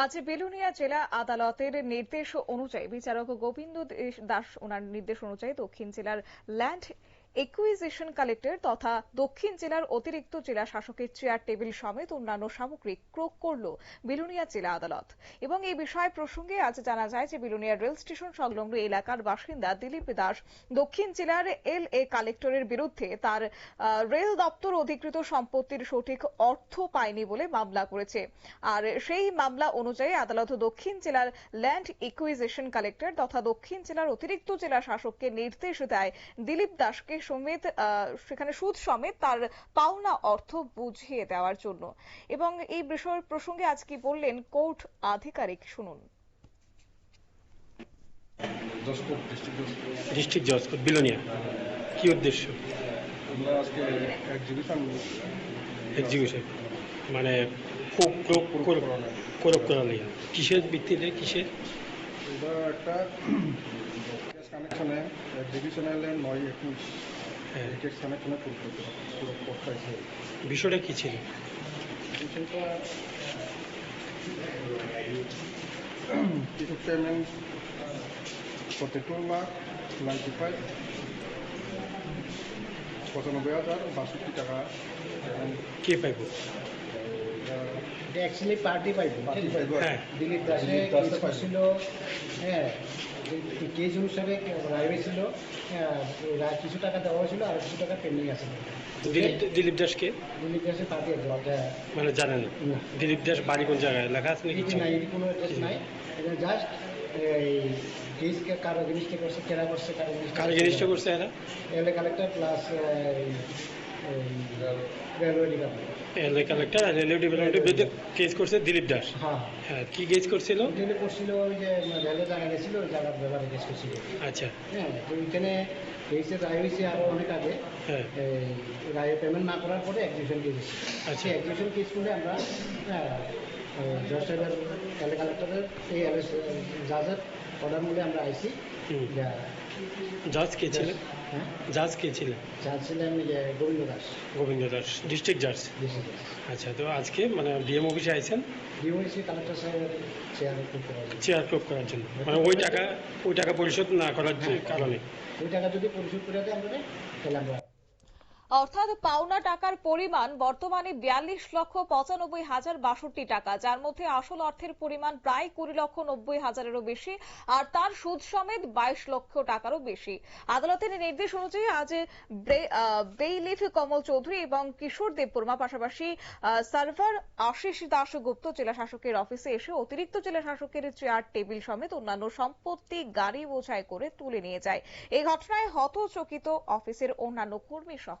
আজ বেলুনিয়া জেলা আদালতের নির্দেশ অনুযায়ী বিচারক গোবিন্দ দাস ওনার নির্দেশ অনুযায়ী দক্ষিণ জেলার ল্যান্ড একুইজিশন কালেক্টর তথা দক্ষিণ জেলার অতিরিক্ত জেলা শাসকের চেয়ার টেবিল সমেত অন্যান্য সামগ্রী ক্রোক করল বিলুনিয়া জেলা আদালত। এবং এই বিষয় প্রসঙ্গে আজ জানা যায় যে বিলুনিয়া রেল স্টেশন সংলগ্ন এলাকার বাসিন্দা দিলীপ দাস দক্ষিণ জেলার এল এ কালেক্টরের বিরুদ্ধে তার রেল দপ্তর অধিকৃত সম্পত্তির সঠিক অর্থ পায়নি বলে মামলা করেছে। আর সেই মামলা অনুযায়ী আদালত দক্ষিণ জেলার ল্যান্ড ইকুইজিশন কালেক্টর তথা দক্ষিণ জেলার অতিরিক্ত জেলা শাসককে নির্দেশ দেয় দিলীপ দাসকে সমেত সেখানে সুদ সমেত তার পাওনা অর্থ বুঝিয়ে দেওয়ার জন্য। এবং এই বিষয় প্রসঙ্গে আজ কি বললেন কোর্ট আধিকারিক শুনুন। ডিস্ট্রিক্ট জজ বিলোনিয়া। কি উদ্দেশ্য? এক্সিবিশন মানে ক্রোক করা নেই কিসের ভিত্তিতে? কিসের? এটা একটা কানেকশনে এক্সিবিশনাল নয় একুশ কেস কানেকশনে পুরো করতেছে বিষয়টা কি ছিল? বিষয়টা কিছু payment forty two lakh ninety five পঁচানব্বই হাজার বাষট্টি টাকা। কে পাইব? এটা অ্যাকচুয়ালি পার্টি পাইব হ্যাঁ। দিলীপ দাসে। করছিল হ্যাঁ কেস অনুসারে রায় হয়েছিল হ্যাঁ, কিছু টাকা দেওয়া হয়েছিল আর কিছু টাকা পেন্ডিং আছে। দিলীপ দিলীপ দাসকে দিলীপ দাসের পার্টি মানে জানেন দিলীপ দাস বাড়ি কোন জায়গায়? লেখা আছে নাকি? কিছু নাই কোনো অ্যাড্রেস নাই। এটা জাস্ট এই কেস কারও জিনিসটা করছে কেনা করছে কারও জিনিসটা করছে। এরা? LA collector plus railway collector আর রেলওয়ে বিরুদ্ধে কেস করছে দিলীপ দাস। হ্যাঁ হ্যাঁ। কি কেস করছিল? হোটেলে করছিল ওই যে রেলে জায়গা গেছিল ওই জায়গার ব্যাপারে কেস করছিল। আচ্ছা। হ্যাঁ তো ওইখানে কেসের রায় হয়েছে আরও অনেক আগে। হ্যাঁ। পেমেন্ট না করার পরে কেস আচ্ছা। কেস করে আমরা হ্যাঁ, জজ সাহেবের এল কালেক্টরের এই জাজের অর্ডার মূলে আমরা আইসি। জাজ কে ছিলেন হ্যাঁ? জাজ কে ছিলেন? জাজ ছিলেন গোবিন্দ দাস। গোবিন্দ দাস ডিস্ট্রিক্ট জাজ আচ্ছা তো আজকে মানে ডিএম অফিসে আইছেন? ডিওসি কালেক্টর সাহেবের চেয়ারে ক্লোপ করার জন্য। মানে ওই টাকা ওই টাকা পরিশোধ না করার কারণে? ওই টাকা যদি পরিশোধ করে দেয় আমরা তাহলে আমরা অর্থাৎ পাওনা টাকার পরিমাণ বর্তমানে বিয়াল্লিশ লক্ষ পঁচানব্বই হাজার বাষট্টি টাকা, যার মধ্যে আসল অর্থের পরিমাণ প্রায় কুড়ি লক্ষ নব্বই হাজারেরও বেশি, আর তার সুদ সমেত বাইশ লক্ষ টাকারও বেশি। আদালতের নির্দেশ অনুযায়ী আজ বেইলিফ কমল চৌধুরী এবং কিশোর দেববর্মা পাশাপাশি সার্ভার আশিস দাসগুপ্ত জেলা শাসকের অফিসে এসে অতিরিক্ত জেলা শাসকের চেয়ার, টেবিল সমেত অন্যান্য সম্পত্তি, গাড়ি বোঝাই করে তুলে নিয়ে যায়। এই ঘটনায় হতচকিত অফিসের অন্যান্য কর্মী সহ